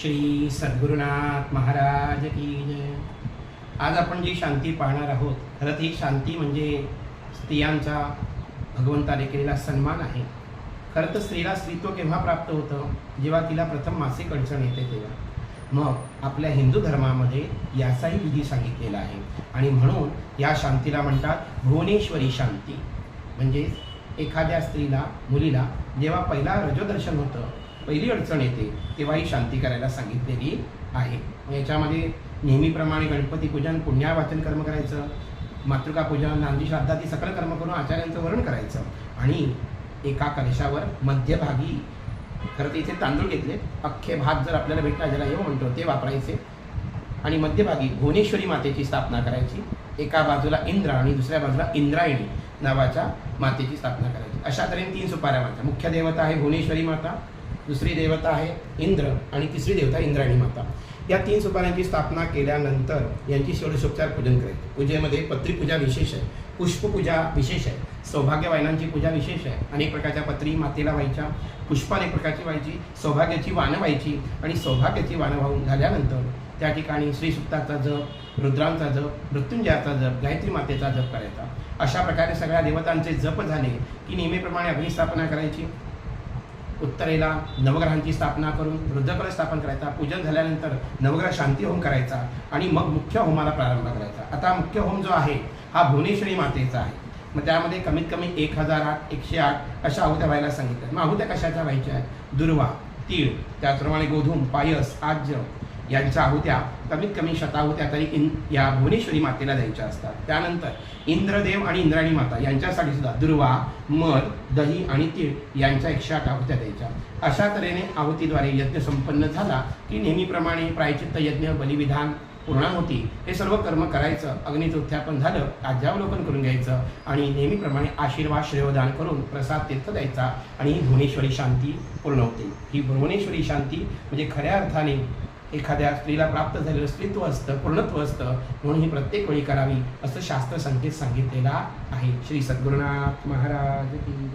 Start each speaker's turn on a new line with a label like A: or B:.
A: श्री सद्गुरुनाथ महाराज की जय. आज आपण जी शांती पाहणार आहोत खरं ती ही शांती म्हणजे स्त्रियांचा भगवंताने केलेला सन्मान आहे. खरं तर स्त्रीला स्त्रीत्व केव्हा प्राप्त होतं? जेव्हा तिला प्रथम मासिक अडचण येते तेव्हा. मग आपल्या हिंदू धर्मामध्ये याचाही विधी सांगितलेला आहे. आणि म्हणून या शांतीला म्हणतात भुवनेश्वरी शांती. म्हणजे एखाद्या स्त्रीला मुलीला जेव्हा पहिला रजोदर्शन होतं पहिली अडचण येते तेव्हा ही शांती करायला सांगितलेली आहे. याच्यामध्ये नेहमीप्रमाणे गणपती पूजन पुण्यावाचन कर्म करायचं मातृका पूजन नांदी श्राद्धादी सकल कर्म करून आचार्यांचं वरण करायचं. आणि एका कलशावर मध्यभागी खरं तर इथे तांदूळ घेतले अख्खे भात जर आपल्याला भेटला ज्याला येऊ म्हणतो ते वापरायचे. आणि मध्यभागी भुवनेश्वरी मातेची स्थापना करायची. एका बाजूला इंद्र आणि दुसऱ्या बाजूला इंद्रायणी नावाच्या मातेची स्थापना करायची. अशा तऱ्हेने तीन सुपाऱ्या माता मुख्य देवता आहे भुवनेश्वरी माता दुसरी देवता आहे इंद्र आणि तिसरी देवता इंद्राणी माता. या तीन सुपाऱ्यांची स्थापना केल्यानंतर यांची षोडशोपचार पूजन करायचे. पूजेमध्ये पत्रीपूजा विशेष आहे पुष्पपूजा विशेष आहे सौभाग्य वायनांची पूजा विशेष आहे. अनेक प्रकारच्या पत्री मातेला व्हायच्या पुष्प अनेक प्रकारची व्हायची सौभाग्याची वाण व्हायची आणि सौभाग्याची वाण वाहून झाल्यानंतर त्या ठिकाणी श्रीसुक्ताचा जप रुद्रांचा जप मृत्युंजयाचा जप गायत्री मातेचा जप करायचा. अशा प्रकारे सगळ्या देवतांचे जप झाले की नेहमीप्रमाणे अग्निस्थापना करायची. उत्तरेला नवग्रहांची स्थापना करून रुद्रकला स्थापन करायचा पूजन झाल्यानंतर नवग्रह शांती होम करायचा आणि मग मुख्य होमाला प्रारंभ करायचा. आता मुख्य होम जो आहे हा भुवनेश्वरी मातेचा आहे. मग त्यामध्ये कमीत कमी एक हजार आठ एकशे आठ अशा आहुत्या व्हायला सांगितल्या. मग आहुत्या कशाच्या व्हायच्या आहेत? दुर्वा तीळ त्याचप्रमाणे गोधूम पायस आज्य यांच्या आहुत्या कमीत कमी शताहुत्या तरी इन या भुवनेश्वरी मातेला द्यायच्या असतात. त्यानंतर इंद्रदेव आणि इंद्राणी माता यांच्यासाठी सुद्धा दुर्वा मध दही आणि तीळ यांच्या एकशे आठ आहुत्या द्यायच्या. अशा तऱ्हेने आहुतीद्वारे यज्ञ संपन्न झाला की नेहमीप्रमाणे प्रायचित्त यज्ञ बलिविधान पूर्णाहुती हे सर्व कर्म करायचं अग्नीचं उत्थापन झालं राज्यावलोकन करून घ्यायचं आणि नेहमीप्रमाणे आशीर्वाद श्रेयदान करून प्रसाद तीर्थ द्यायचा आणि ही भुवनेश्वरी शांती पूर्ण होते. ही भुवनेश्वरी शांती म्हणजे खऱ्या अर्थाने एखाद्या स्त्रीला प्राप्त झालेलं स्त्रीत्व असतं पूर्णत्व असतं म्हणून ही प्रत्येक वेळी करावी असं शास्त्र संकेत सांगितलेला आहे. श्री सद्गुरुनाथ महाराज की